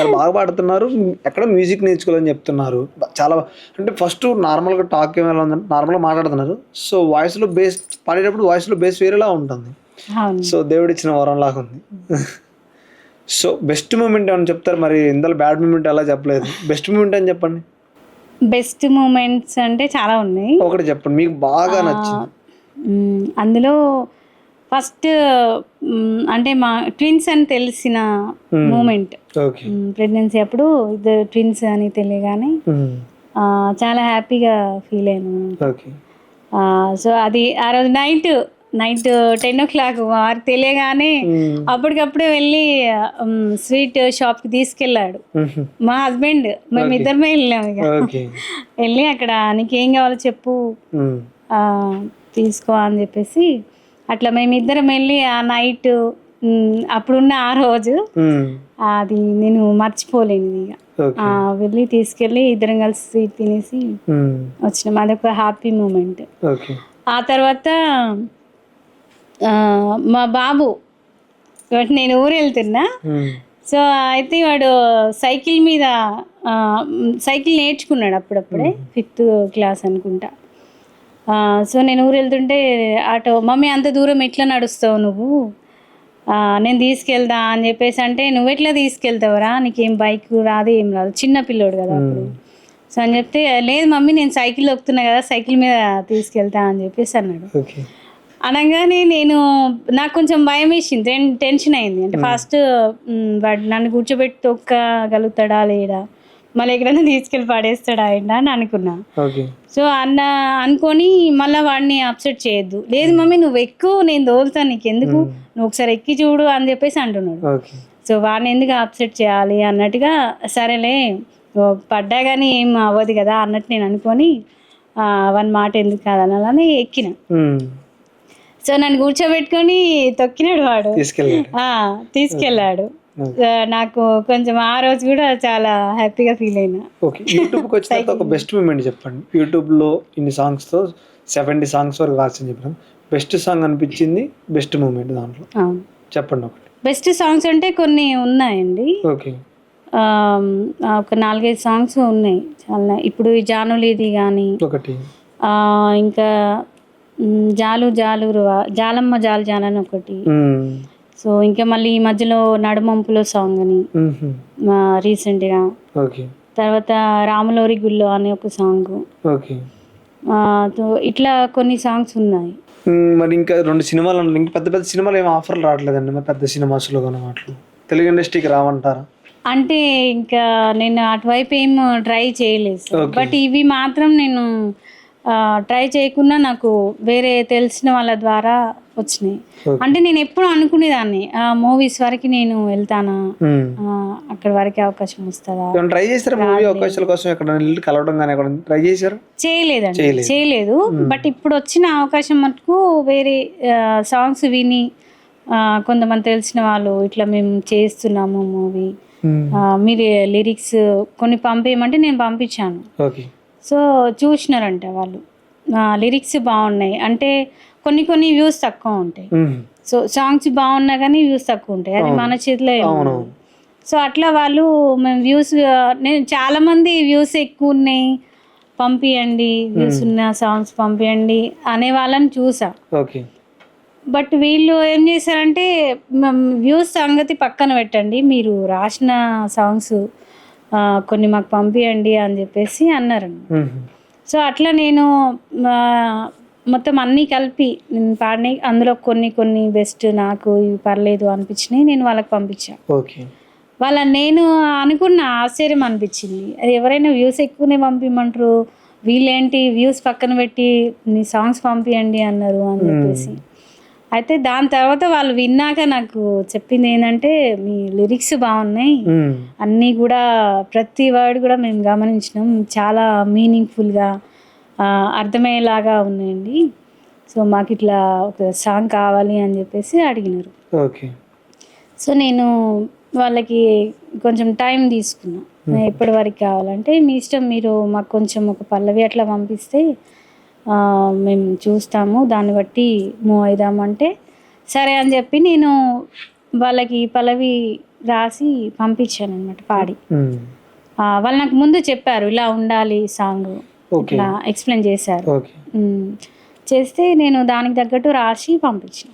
చాలా బాగా పాడుతున్నారు. ఎక్కడ మ్యూజిక్ నేర్చుకోవాలని చెప్తున్నారు. చాలా అంటే ఫస్ట్ నార్మల్గా టాక్ ఏమైనా ఉందంటే నార్మల్గా మాట్లాడుతున్నారు. సో వాయిస్లో బేస్ పాడేటప్పుడు వాయిస్లో బేస్ వేరేలా ఉంటుంది. సో దేవుడు ఇచ్చిన వరం లాగా ఉంది. సో బెస్ట్ మూమెంట్ ఏమైనా చెప్తారు? మరి ఇందులో బ్యాడ్ మూమెంట్ అలా చెప్పలేదు. బెస్ట్ మూమెంట్ అని చెప్పండి? బెస్ట్ మూమెంట్స్ అంటే చాలా ఉన్నాయి. ఒకటి చెప్పండి. మీకు బాగా నచ్చింది. అందులో ఫస్ట్ అంటే మా ట్విన్స్ అని తెలిసిన మూమెంట్. ప్రెగ్నెన్సీ అప్పుడు ఇద్దరు ట్విన్స్ అని తెలియగానే చాలా హ్యాపీగా ఫీల్ అయ్యాను. సో అది ఆ రోజు night night ten o'clock వారికి తెలియగానే అప్పటికప్పుడే వెళ్ళి స్వీట్ షాప్కి తీసుకెళ్ళాడు. మా హస్బెండ్ మేము ఇద్దరమే వెళ్ళాము ఇక. వెళ్ళి అక్కడ నీకేం కావాలో చెప్పు. తీసుకో అని చెప్పేసి అట్లా మేమిద్దరం వెళ్ళి ఆ నైట్ అప్పుడున్న ఆ రోజు అది నేను మర్చిపోలేను ఇక. వెళ్ళి తీసుకెళ్ళి ఇద్దరం కలిసి స్వీట్ తినేసి వచ్చినాం. అదొక హ్యాపీ మూమెంట్. ఆ తర్వాత మా బాబు నేను ఊరు వెళ్తున్నా. సో అయితే వాడు సైకిల్ మీద సైకిల్ నేర్చుకున్నాడు అప్పుడప్పుడే ఫిఫ్త్ క్లాస్ అనుకుంటా. సో నేను ఊరు వెళ్తుంటే ఆటో మమ్మీ అంత దూరం ఎట్లా నడుస్తావు నువ్వు? నేను తీసుకెళ్తా అని చెప్పేసి అంటే నువ్వు ఎట్లా తీసుకెళ్తావురా? నీకేం బైక్ రాదు ఏం రాదు. చిన్న పిల్లోడు కదా అప్పుడు. సో అని చెప్తే లేదు మమ్మీ నేను సైకిల్ ఎక్కుతున్నా కదా సైకిల్ మీద తీసుకెళ్తా అని చెప్పేసి అన్నాడు. అనగానే నేను నాకు కొంచెం భయం వేసింది టెన్ టెన్షన్ అయింది. అంటే ఫస్ట్ వాడు నన్ను కూర్చోబెట్టి తొక్కగలుగుతాడా లేడా? మళ్ళీ ఎక్కడైనా తీసుకెళ్ళి పడేస్తాడా ఏంటా అని అనుకున్నా. సో అన్న అనుకొని మళ్ళీ వాడిని అప్సెట్ చేయొద్దు. లేదు మమ్మీ నువ్వు ఎక్కువ నేను దోలుతాను నీకు ఎందుకు నువ్వు ఒకసారి ఎక్కి చూడు అని చెప్పేసి అంటున్నాడు. సో వాడిని ఎందుకు అప్సెట్ చేయాలి అన్నట్టుగా సరేలే పడ్డా కానీ ఏం అవ్వదు కదా అన్నట్టు నేను అనుకొని వన్ మాట ఎందుకు కాదనాలని ఎక్కిన. సో నన్ను కూర్చోబెట్టుకొని తొక్కినాడు వాడు. తీసుకెళ్ళాడు. నాకు కొంచెం ఆ రోజు కూడా చాలా హ్యాపీగా ఫీల్ అయినా. ఓకే యూట్యూబ్కి వచ్చిన ఒక బెస్ట్ మూమెంట్ చెప్పండి. యూట్యూబ్లో ఇన్ని సాంగ్స్తో సెవెంటీ సాంగ్స్ వరకు రాసని చెప్పాను బెస్ట్ సాంగ్ అనిపించింది బెస్ట్ మూమెంట్ దాంట్లో. చెప్పండి ఒకటి. బెస్ట్ సాంగ్స్ అంటే కొన్ని ఉన్నాయండి. ఓకే. ఒక నాలుగైదు సాంగ్స్ ఉన్నాయి. చాలా ఇప్పుడు ఈ జానులీది కానీ ఒకటి. ఇంకా జాలు జాలు జాలమ్మ జాలు జాలని ఒకటి. సో ఇంకా మళ్ళీ ఈ మధ్యలో నడుమంపులో సాంగ్ అని రీసెంట్గా ఓకే. తర్వాత రాములోరి గుల్లో అనే ఒక సాంగ్ ఓకే. ఇట్లా కొన్ని సాంగ్స్ ఉన్నాయి. మరి ఇంకా రెండు సినిమాలు ఉన్నాయి ఇంకా పెద్ద పెద్ద సినిమాలు ఏం ఆఫర్లు రావట్లేదండి మరి పెద్ద సినిమాస్లో కానీ వాటిలో. తెలుగు ఇండస్ట్రీకి రావంటారా? అంటే ఇంకా నేను అటువైపు ఏం ట్రై చేయలేదు. బట్ ఇవి మాత్రం నేను ట్రై చేయకుండా నాకు వేరే తెలిసిన వాళ్ళ ద్వారా వచ్చినాయి. అంటే నేను ఎప్పుడు అనుకునేదాన్ని మూవీస్ వరకు నేను వెళ్తానా. ఆ, అక్కడ వరకే అవకాశం వస్తుందా? ట్రై చేస్తారా మూవీ అవకాశాల కోసం ఎక్కడ కలవడం కానీ ట్రై చేశారు? చేయలేదండి. చేయలేదు. బట్ ఇప్పుడు వచ్చిన అవకాశం మటుకు వేరే సాంగ్స్ విని ఆ, కొంతమంది తెలిసిన వాళ్ళు ఇట్లా మేము చేస్తున్నాము మూవీ మీరు లిరిక్స్ కొన్ని పంపేయమంటే నేను పంపించాను. సో చూసినారంట వాళ్ళు. లిరిక్స్ బాగున్నాయి. అంటే కొన్ని కొన్ని వ్యూస్ తక్కువ ఉంటాయి. సో సాంగ్స్ బాగున్నా కానీ వ్యూస్ తక్కువ ఉంటాయి. అది మన చేతిలో. సో అట్లా వాళ్ళు మేము వ్యూస్ నేను చాలా మంది వ్యూస్ ఎక్కువ ఉన్నాయి. పంపియండి వ్యూస్ ఉన్న సాంగ్స్ పంపియండి అనే వాళ్ళని చూసా. ఓకే. బట్ వీళ్ళు ఏం చేశారంటే వ్యూస్ సంగతి పక్కన పెట్టండి. మీరు రాసిన సాంగ్స్ కొన్ని మాకు పంపియండి అని చెప్పేసి అన్నారండి. మ్మ్. సో అట్లా నేను మొత్తం అన్నీ కలిపి నేను పాడినాయి. అందులో కొన్ని కొన్ని బెస్ట్ నాకు ఇవి పర్లేదు అనిపించినాయి. నేను వాళ్ళకి పంపించాను ఓకే. వాళ్ళ నేను అనుకున్న ఆశ్చర్యం అనిపించింది. అది ఎవరైనా వ్యూస్ ఎక్కువనే పంపిమంటారు. వీళ్ళేంటి? వ్యూస్ పక్కన పెట్టి మీ సాంగ్స్ పంపియండి అన్నారు అని చెప్పేసి. అయితే దాని తర్వాత వాళ్ళు విన్నాక నాకు చెప్పింది ఏంటంటే మీ లిరిక్స్ బాగున్నాయి. అన్నీ కూడా ప్రతి వర్డ్ కూడా మేము గమనించినాం. చాలా మీనింగ్ఫుల్గా అర్థమయ్యేలాగా ఉన్నాయండి. సో మాకు ఇట్లా ఒక సాంగ్ కావాలి అని చెప్పేసి అడిగినారు. ఓకే. సో నేను వాళ్ళకి కొంచెం టైం తీసుకున్నా. ఎప్పటి వరకు కావాలంటే మీ ఇష్టం మీరు మాకు కొంచెం ఒక పల్లవి అట్లా పంపిస్తే మేము చూస్తాము. దాన్ని బట్టి మూవ్ అవుదామంటే సరే అని చెప్పి నేను వాళ్ళకి పల్లవి రాసి పంపించాను అనమాట పాడి వాళ్ళు నాకు ముందు చెప్పారు ఇలా ఉండాలి సాంగ్. ఇట్లా ఎక్స్ప్లెయిన్ చేశారు. చేస్తే నేను దానికి తగ్గట్టు రాసి పంపించిన.